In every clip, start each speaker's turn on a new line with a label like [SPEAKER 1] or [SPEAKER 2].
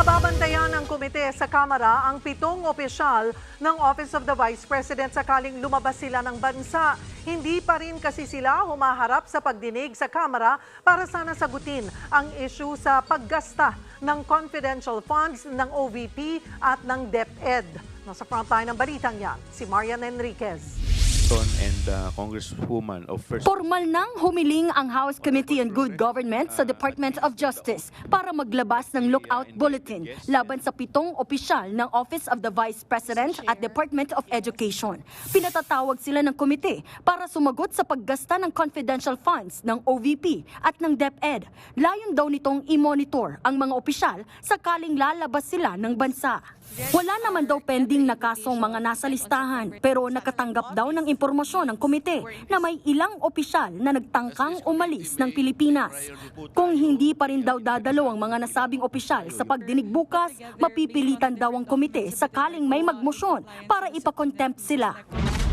[SPEAKER 1] Binababantayan ng komite sa Kamara ang pitong opisyal ng Office of the Vice President sakaling lumabas sila ng bansa. Hindi pa rin kasi sila humaharap sa pagdinig sa Kamara para sana sagutin ang issue sa paggasta ng confidential funds ng OVP at ng DepEd. Nasa frontline ng balitang yan, si Marian Enriquez.
[SPEAKER 2] And uh, Congresswoman of First
[SPEAKER 3] Formal nang humiling ang House Committee on Good Government sa Department of Justice para maglabas ng lookout bulletin laban sa pitong opisyal ng Office of the Vice President at Department of Education. Pinatatawag sila ng komite para sumagot sa paggasta ng confidential funds ng OVP at ng DepEd. Layon daw nitong i-monitor ang mga opisyal sakaling lalabas sila ng bansa. Wala naman daw pending na kasong mga nasa listahan pero nakatanggap daw ng impormasyon ng komite na may ilang opisyal na nagtangkang umalis ng Pilipinas. Kung hindi pa rin daw dadalo ang mga nasabing opisyal sa pagdinig bukas, mapipilitan daw ang komite sakaling may magmosyon para ipakontempt sila.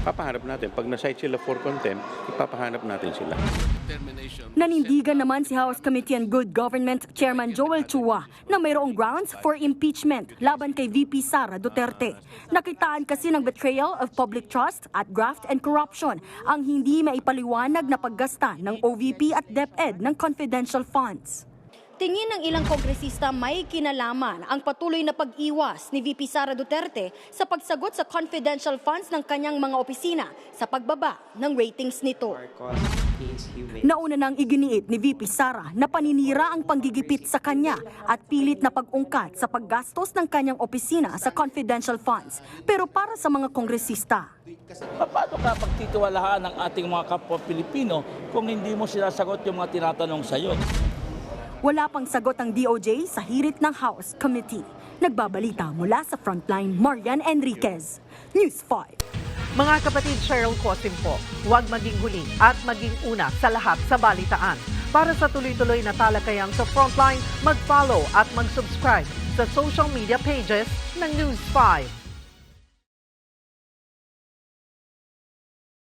[SPEAKER 2] Papahanap natin. Pag na-cite sila for contempt, ipapahanap natin sila.
[SPEAKER 3] Nanindigan naman si House Committee on Good Government Chairman Joel Chua na mayroong grounds for impeachment laban kay VP Sara Duterte. Nakitaan kasi ng betrayal of public trust at graft and corruption ang hindi maipaliwanag na paggasta ng OVP at DepEd ng confidential funds. Tingin ng ilang kongresista may kinalaman ang patuloy na pag-iwas ni VP Sara Duterte sa pagsagot sa confidential funds ng kanyang mga opisina sa pagbaba ng ratings nito. Nauna nang iginiit ni VP Sara na paninira ang panggigipit sa kanya at pilit na pag-ungkat sa paggastos ng kanyang opisina sa confidential funds. Pero para sa mga kongresista,
[SPEAKER 4] Paano ka pagtitiwalaan ng ating mga kapwa Pilipino kung hindi mo sinasagot yung mga tinatanong sa iyo?
[SPEAKER 3] Wala pang sagot ang DOJ sa hirit ng House Committee. Nagbabalita mula sa frontline, Marian Enriquez, News 5.
[SPEAKER 1] Mga kapatid Cheryl Cosim po, huwag maging huli at maging una sa lahat sa balitaan. Para sa tuloy-tuloy na talakayan sa Frontline, mag-follow at mag-subscribe sa social media pages ng News 5.